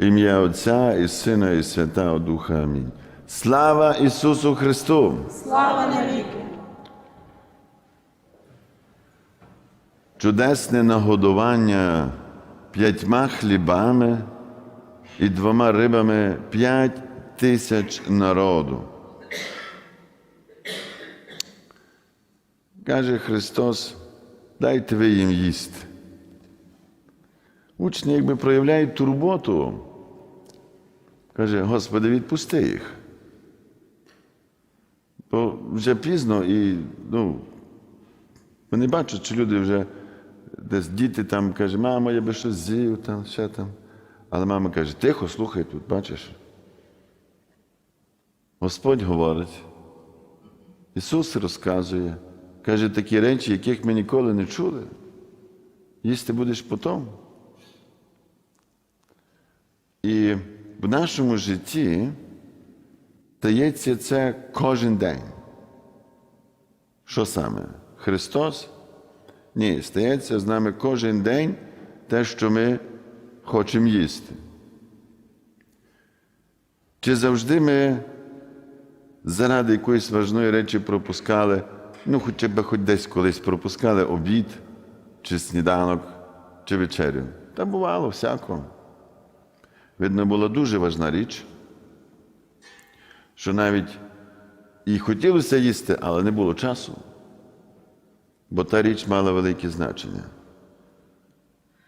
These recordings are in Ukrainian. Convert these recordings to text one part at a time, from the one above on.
Ім'я Отця і Сина, і Святого Духа. Амінь. Слава Ісусу Христу! Слава навіки! Чудесне нагодування п'ятьма хлібами і двома рибами п'ять тисяч народу. Каже Христос, дайте ви їм їсти. Учні якби проявляють турботу. Каже, Господи, відпусти їх. Бо вже пізно і ну, вони бачать, що люди вже десь діти там каже, мамо, я би щось з'їв, там, ще там. Але мама каже, тихо, слухай тут, бачиш. Господь говорить. Ісус розказує, каже такі речі, яких ми ніколи не чули. Їсти будеш потом. І в нашому житті стається це кожен день. Що саме? Христос? Ні, стається з нами кожен день те, що ми хочемо їсти. Чи завжди ми заради якоїсь важної речі пропускали, ну, хоча б хоч десь колись пропускали обід, чи сніданок, чи вечерю? Та бувало всякого. Видно, була дуже важна річ, що навіть і хотілося їсти, але не було часу бо та річ мала велике значення.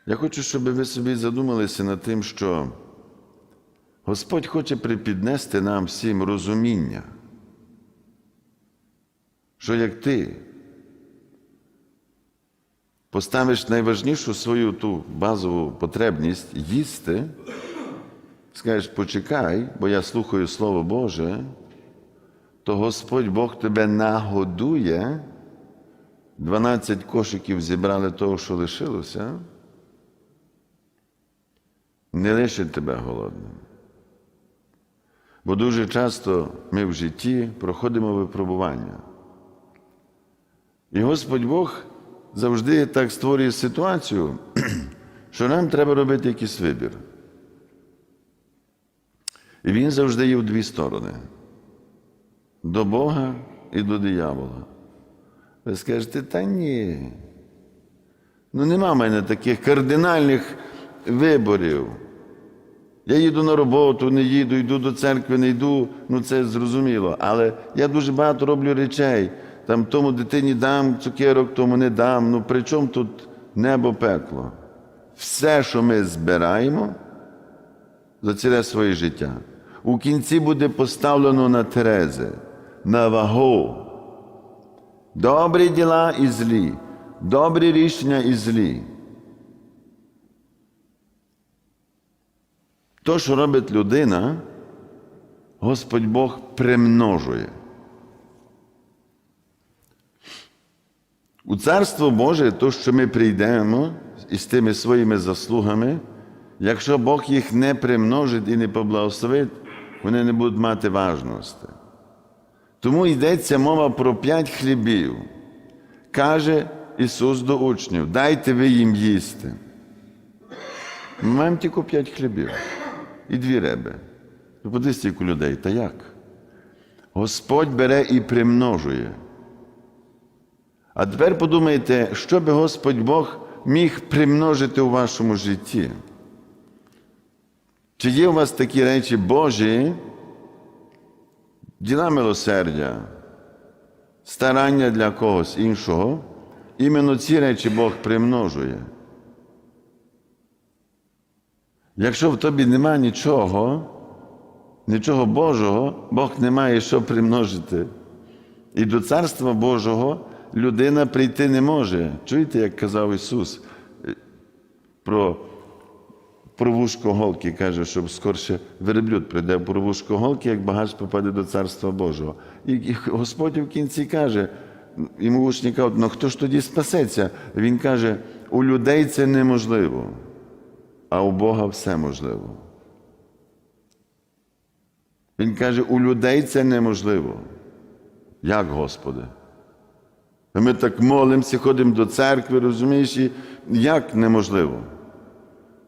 Я хочу, щоб ви собі задумалися над тим, що Господь хоче припіднести нам всім розуміння, що як ти поставиш найважнішу свою ту базову потребність їсти, скажеш, почекай, бо я слухаю Слово Боже, то Господь Бог тебе нагодує. 12 кошиків зібрали того, що лишилося, не лишить тебе голодним. Бо дуже часто ми в житті проходимо випробування. І Господь Бог завжди так створює ситуацію, що нам треба робити якийсь вибір. Він завжди є в дві сторони: до Бога і до диявола. Ви скажете, та ні. Ну, нема в мене таких кардинальних виборів. Я їду на роботу, не їду, йду до церкви, не йду, ну це зрозуміло. Але я дуже багато роблю речей. Там тому дитині дам цукерок, тому не дам. Ну при чому тут небо пекло? Все, що ми збираємо за ціле своє життя, у кінці буде поставлено на Терези, на вагу. Добрі діла і злі, добрі рішення і злі. То, що робить людина, Господь Бог примножує. У Царство Боже, то, що ми прийдемо із тими своїми заслугами, якщо Бог їх не примножить і не поблагословить, вони не будуть мати важності. Тому йдеться мова про п'ять хлібів. Каже Ісус до учнів, дайте ви їм їсти. Ми маємо тільки п'ять хлібів і дві риби. Ну, Подивись стільки людей, та як? Господь бере і примножує. А тепер подумайте, що би Господь Бог міг примножити у вашому житті? Чи є у вас такі речі Божі? Діла милосердя, старання для когось іншого, іменно ці речі Бог примножує. Якщо в тобі нема нічого, нічого Божого, Бог не має що примножити. І до Царства Божого людина прийти не може. Чуєте, як казав Ісус про про вушко голки каже, щоб скорше верблюд прийде про вушко голки, як багач попаде до Царства Божого. І Господь в кінці каже, йому учні кажуть, ну хто ж тоді спасеться? Він каже, у людей це неможливо, а у Бога все можливо. Він каже, у людей це неможливо. Як, Господи? Ми так молимося, ходимо до церкви, розумієш, і як неможливо?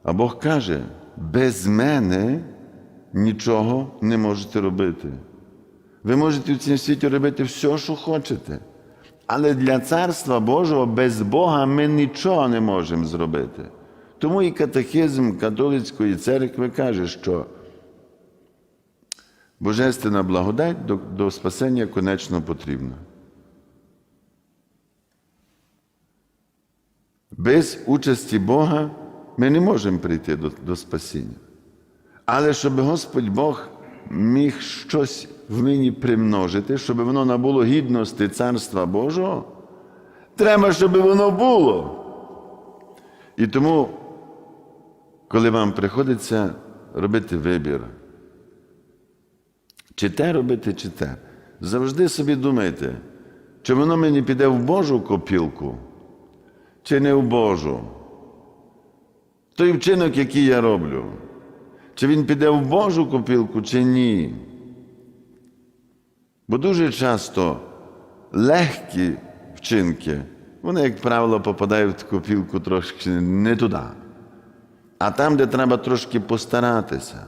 А Бог каже, без мене нічого не можете робити. Ви можете в цьому світі робити все, що хочете. Але для Царства Божого без Бога ми нічого не можемо зробити. Тому і катехизм католицької церкви каже, що Божественна благодать до, до спасення конечно потрібна. Без участі Бога ми не можемо прийти до, до спасіння. Але щоб Господь Бог міг щось в мені примножити, щоб воно набуло гідності Царства Божого, треба, щоб воно було. І тому, коли вам приходиться робити вибір, чи те робити, чи те, завжди собі думайте, чи воно мені піде в Божу копілку, чи не в Божу. Той вчинок, який я роблю, чи він піде в Божу копілку, чи ні. Бо дуже часто легкі вчинки, вони, як правило, попадають в копілку трошки не туди. А там, де треба трошки постаратися,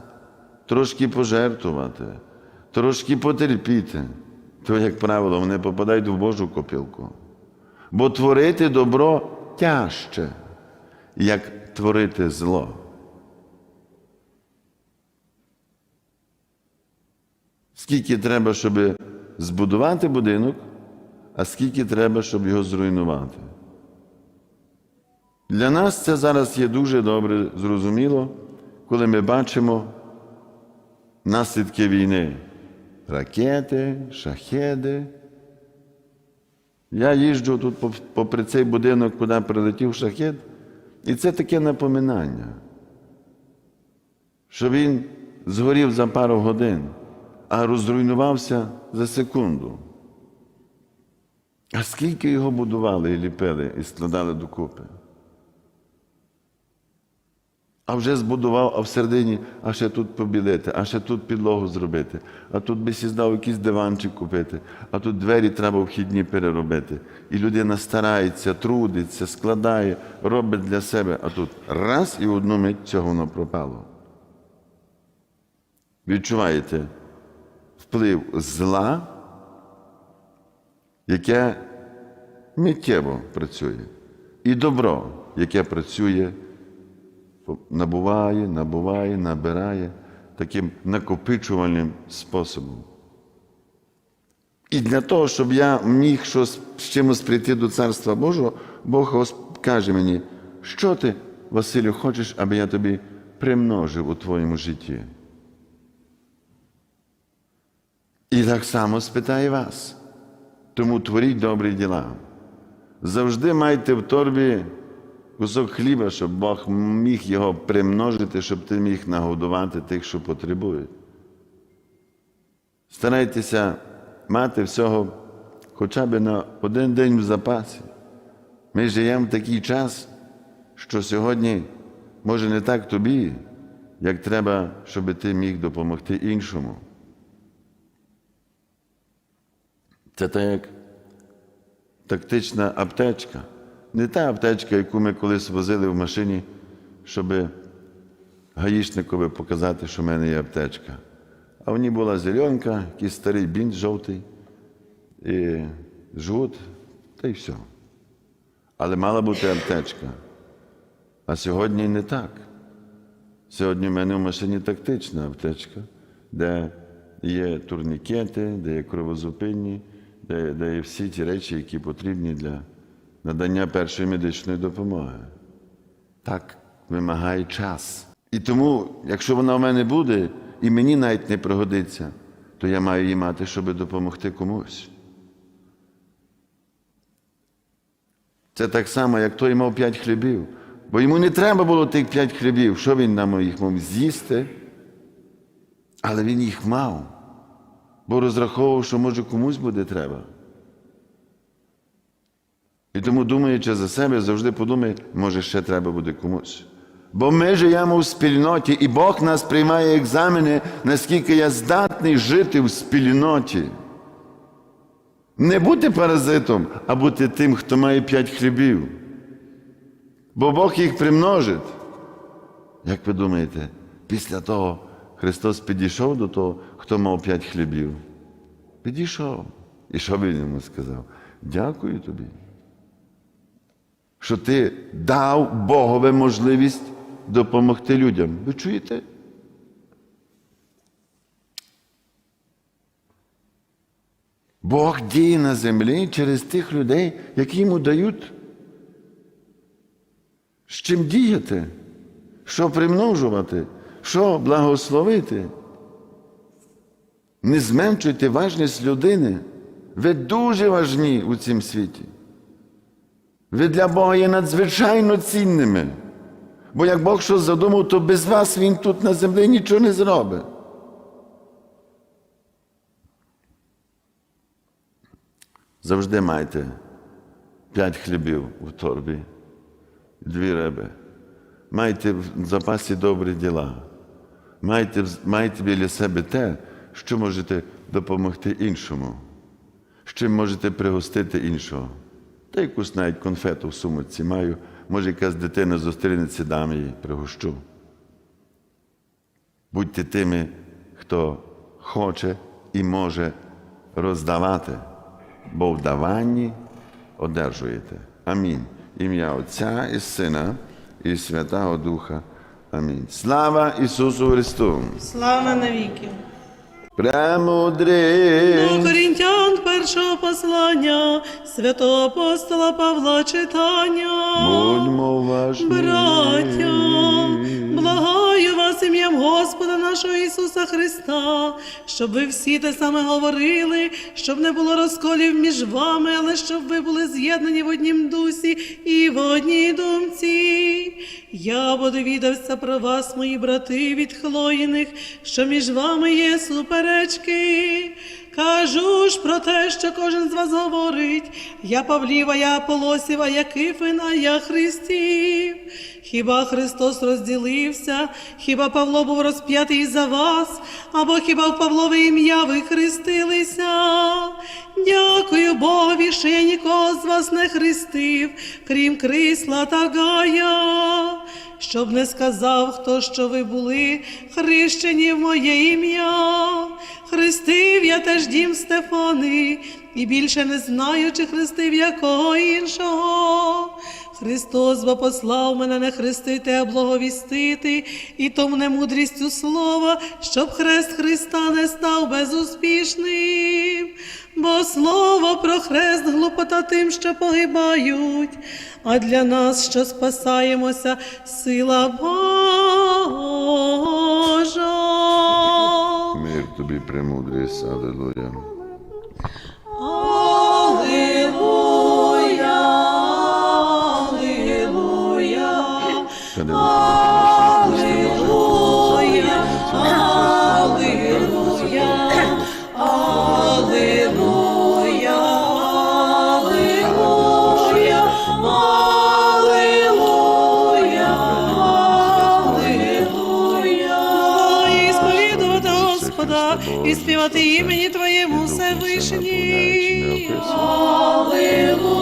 трошки пожертвувати, трошки потерпіти, то, як правило, вони попадають в Божу копілку. Бо творити добро тяжче, як творити зло. Скільки треба, щоб збудувати будинок, а скільки треба, щоб його зруйнувати. Для нас це зараз є дуже добре зрозуміло, коли ми бачимо наслідки війни. Ракети, шахеди. Я їжджу тут попри цей будинок, куди прилетів шахет, і це таке напоминання, що він згорів за пару годин, а розруйнувався за секунду. А скільки його будували і ліпили, і складали докупи? А вже збудував, а всередині, а ще тут побілити, а ще тут підлогу зробити, а тут би сіздав якийсь диванчик купити, а тут двері треба вхідні переробити. І людина старається, трудиться, складає, робить для себе, а тут раз і в одну мить цього воно пропало. Відчуваєте вплив зла, яке миттєво працює, і добро, яке працює набуває, набуває, набирає таким накопичувальним способом. І для того, щоб я міг щось з чимось прийти до Царства Божого, Бог каже мені, що ти, Василю, хочеш, аби я тобі примножив у твоєму житті. І так само спитає вас. Тому творіть добрі діла. Завжди майте в торбі кусок хліба, щоб Бог міг його примножити, щоб ти міг нагодувати тих, що потребують. Старайтеся мати всього хоча б на один день в запасі. Ми живемо в такий час, що сьогодні, може, не так тобі, як треба, щоб ти міг допомогти іншому. Це так як тактична аптечка. Не та аптечка, яку ми колись возили в машині, щоб гаїшникові показати, що в мене є аптечка. А в ній була зеленка, якийсь старий бінт жовтий, і жгут, та й все. Але мала бути аптечка. А сьогодні не так. Сьогодні в мене в машині тактична аптечка, де є турнікети, де є кровозупинні, де, де є всі ті речі, які потрібні для надання першої медичної допомоги. Так вимагає час. І тому, якщо вона в мене буде, і мені навіть не пригодиться, то я маю її мати, щоб допомогти комусь. Це так само, як той мав п'ять хлібів. Бо йому не треба було тих п'ять хлібів, що він нам їх мав з'їсти, але він їх мав, бо розраховував, що може комусь буде треба. І тому, думаючи за себе, завжди подумай, може, ще треба буде комусь. Бо ми живемо в спільноті, і Бог нас приймає екзамени, наскільки я здатний жити в спільноті. Не бути паразитом, а бути тим, хто має п'ять хлібів. Бо Бог їх примножить. Як ви думаєте, після того Христос підійшов до того, хто мав п'ять хлібів? Підійшов. І що він йому сказав? Дякую тобі. Що ти дав Богові можливість допомогти людям. Ви чуєте? Бог діє на землі через тих людей, які йому дають. З чим діяти, що примножувати, що благословити. Не зменшуйте важність людини. Ви дуже важні у цім світі. Ви для Бога є надзвичайно цінними. Бо як Бог щось задумав, то без вас Він тут на землі нічого не зробить. Завжди майте п'ять хлібів у торбі, дві риби. Майте в запасі добрі діла. Майте, майте біля себе те, що можете допомогти іншому, з чим можете пригостити іншого. Та якусь навіть конфету в сумочці маю, може, якась дитина зустрінеться, дам їй пригощу. Будьте тими, хто хоче і може роздавати, бо в даванні одержуєте. Амінь. Ім'я Отця і Сина і Святого Духа. Амінь. Слава Ісусу Христу! Слава навіки. Премудрий! Корінтян першого послання святого апостола Павла читання. Будьмо уважні. Браття, благаю вас ім'ям Господа нашого Ісуса Христа, щоб ви всі те саме говорили, щоб не було розколів між вами, але щоб ви були з'єднані в однім дусі і в одній думці. Я бо довідався про вас, мої брати, від Хлоїних, що між вами є суперечки. Кажу ж про те, що кожен з вас говорить. Я Павліва, я Полосіва, я Кифина, я Христів. Хіба Христос розділився, хіба Павло був розп'ятий за вас, або хіба в Павлове ім'я ви хрестилися? Дякую Богові, що я нікого з вас не хрестив, крім Крисла та Гая щоб не сказав хто, що ви були хрещені в моє ім'я. Хрестив я теж дім Стефани, і більше не знаю, чи хрестив якого іншого. Христос бо послав мене не хрестити, а благовістити, і то мене мудрістю слова, щоб хрест Христа не став безуспішним. Бо слово про хрест глупота тим, що погибають, а для нас, що спасаємося, сила Божа. Мир тобі Аллилуйя. Аллилуйя, Та не Аллилуйя, Аллилуйя, Аллилуйя, Аллилуйя, Аллилуйя, Аллилуйя. І сповідувати Господа, і співати імені Твоєму Всевишній. Аллилуйя,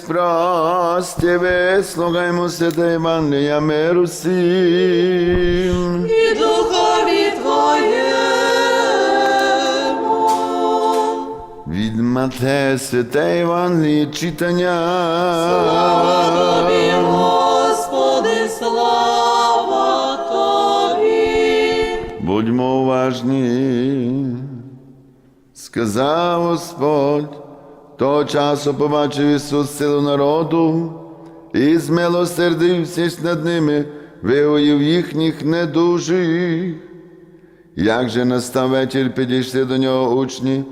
Прості, вислухаймо святе Євангелія миру всім. і духові Твоєму. Від Матея святе Євангеліє читання. Тобі, Господи, слава Тобі. Будьмо уважні. Сказав Господь, того часу побачив Ісус силу народу і змилосердився над ними, вигоїв їхніх недужих. Як же настав вечір, підійшли до нього учні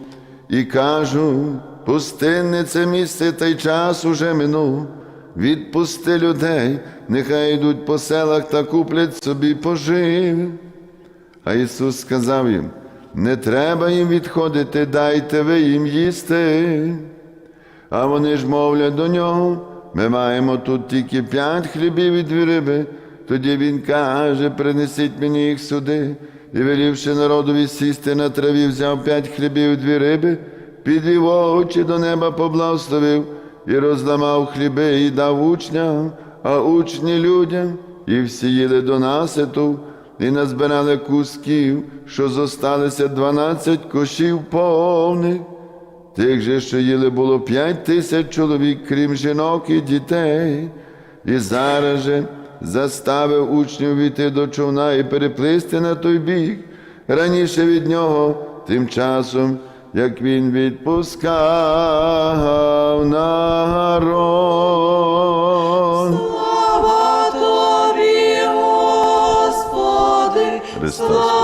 і кажуть, пустинне це місце та й час уже минув. Відпусти людей, нехай йдуть по селах та куплять собі пожив. А Ісус сказав їм: не треба їм відходити, дайте ви їм їсти. А вони ж мовлять до нього, ми маємо тут тільки п'ять хлібів і дві риби. Тоді він каже, принесіть мені їх сюди. І велівши народові сісти на траві, взяв п'ять хлібів і дві риби, підвів очі до неба, поблагословив і розламав хліби і дав учням, а учні людям, і всі їли до наситу, і назбирали кусків, що зосталися дванадцять кошів повних. Тих же, що їли, було п'ять тисяч чоловік, крім жінок і дітей, і зараз же заставив учнів війти до човна і переплисти на той бік, раніше від нього, тим часом, як він відпускав народ. Слава тобі, Господи, Христос